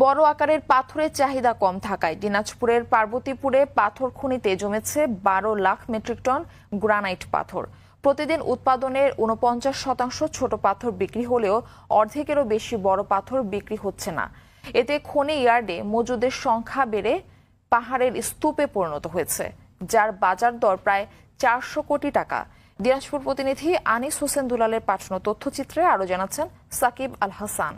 বড় আকারের পাথরের চাহিদা কম থাকায় দিনাজপুরের পার্বতীপুরে পাথর খনিতে জমেছে বারো লাখ মেট্রিক টন গ্রানাইট পাথর। প্রতিদিন উৎপাদনের উনপঞ্চাশ শতাংশ ছোট পাথর বিক্রি হলেও অর্ধেকেরও বেশি বড় পাথর বিক্রি হচ্ছে না। এতে খনি ইয়ার্ডে মজুদের সংখ্যা বেড়ে পাহাড়ের স্তূপে পরিণত হয়েছে, যার বাজার দর প্রায় চারশো কোটি টাকা। দিনাজপুর প্রতিনিধি আনিস হোসেন দুলালের পাঠানো তথ্যচিত্রে আরও জানাচ্ছেন সাকিব আল হাসান।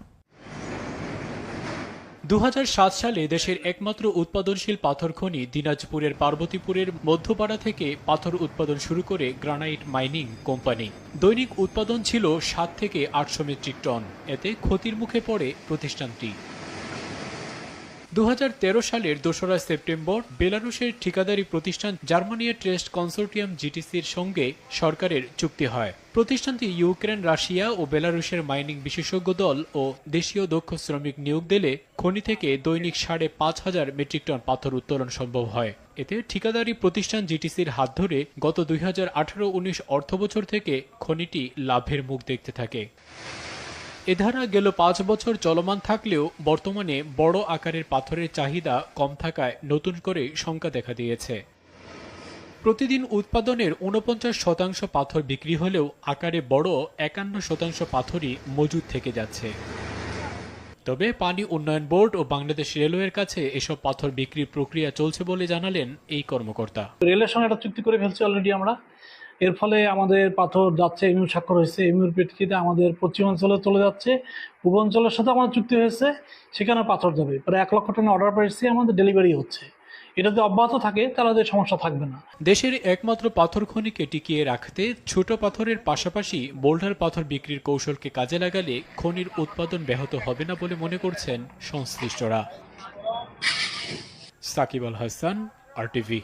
দু হাজার সাত সালে দেশের একমাত্র উৎপাদনশীল পাথর খনি দিনাজপুরের পার্বতীপুরের মধ্যপাড়া থেকে পাথর উৎপাদন শুরু করে গ্রানাইট মাইনিং কোম্পানি। দৈনিক উৎপাদন ছিল সাত থেকে আটশো মেট্রিক টন। এতে ক্ষতির মুখে পড়ে প্রতিষ্ঠানটি। দু হাজার তেরো সালের দোসরা সেপ্টেম্বর বেলারুশের ঠিকাদারি প্রতিষ্ঠান জার্মানিয়া ট্রেস্ট কনসোর্টিয়াম জিটিসির সঙ্গে সরকারের চুক্তি হয়। প্রতিষ্ঠানটি ইউক্রেন, রাশিয়া ও বেলারুশের মাইনিং বিশেষজ্ঞ দল ও দেশীয় দক্ষ শ্রমিক নিয়োগ দিলে খনি থেকে দৈনিক সাড়ে পাঁচ হাজার মেট্রিক টন পাথর উত্তোলন সম্ভব হয়। এতে ঠিকাদারি প্রতিষ্ঠান জিটিসির হাত ধরে গত দুই হাজার আঠারো উনিশ অর্থবছর থেকে খনিটি লাভের মুখ দেখতে থাকে। এ ধারা গেল পাঁচ বছর চলমান থাকলেও বর্তমানে বড় আকারের পাথরের চাহিদা কম থাকায় নতুন করে শঙ্কা দেখা দিয়েছে। প্রতিদিন উৎপাদনের উনপঞ্চাশ শতাংশ পাথর বিক্রি হলেও আকারে বড় একান্ন শতাংশ পাথরই মজুদ থেকে যাচ্ছে। তবে পানি উন্নয়ন বোর্ড ও বাংলাদেশ রেলওয়ের কাছে এসব পাথর বিক্রির প্রক্রিয়া চলছে বলে জানালেন এই কর্মকর্তা। রেলের সঙ্গে একটা চুক্তি করে ফেলছি অলরেডি আমরা। এর ফলে আমাদের পাথর যাচ্ছে এমইউ স্বাক্ষর হয়েছে এমইউর প্রেক্ষিতে আমাদের পশ্চিমাঞ্চলে চলে যাচ্ছে পূর্বাঞ্চলের সাথে আমাদের চুক্তি হয়েছে, সেখানে পাথর যাবে। প্রায় এক লক্ষ টন অর্ডার পেয়েছি আমাদের ডেলিভারি হচ্ছে। এটা যদি অব্যাহত থাকে, তাহলে সমস্যা থাকবে না। দেশের একমাত্র পাথর খনিকে টিকিয়ে রাখতে ছোট পাথরের পাশাপাশি বোল্ডার পাথর বিক্রির কৌশলকে কাজে লাগালে খনির উৎপাদন ব্যাহত হবে না বলে মনে করছেন সংশ্লিষ্টরা। সাকিব আল হাসান আর টিভি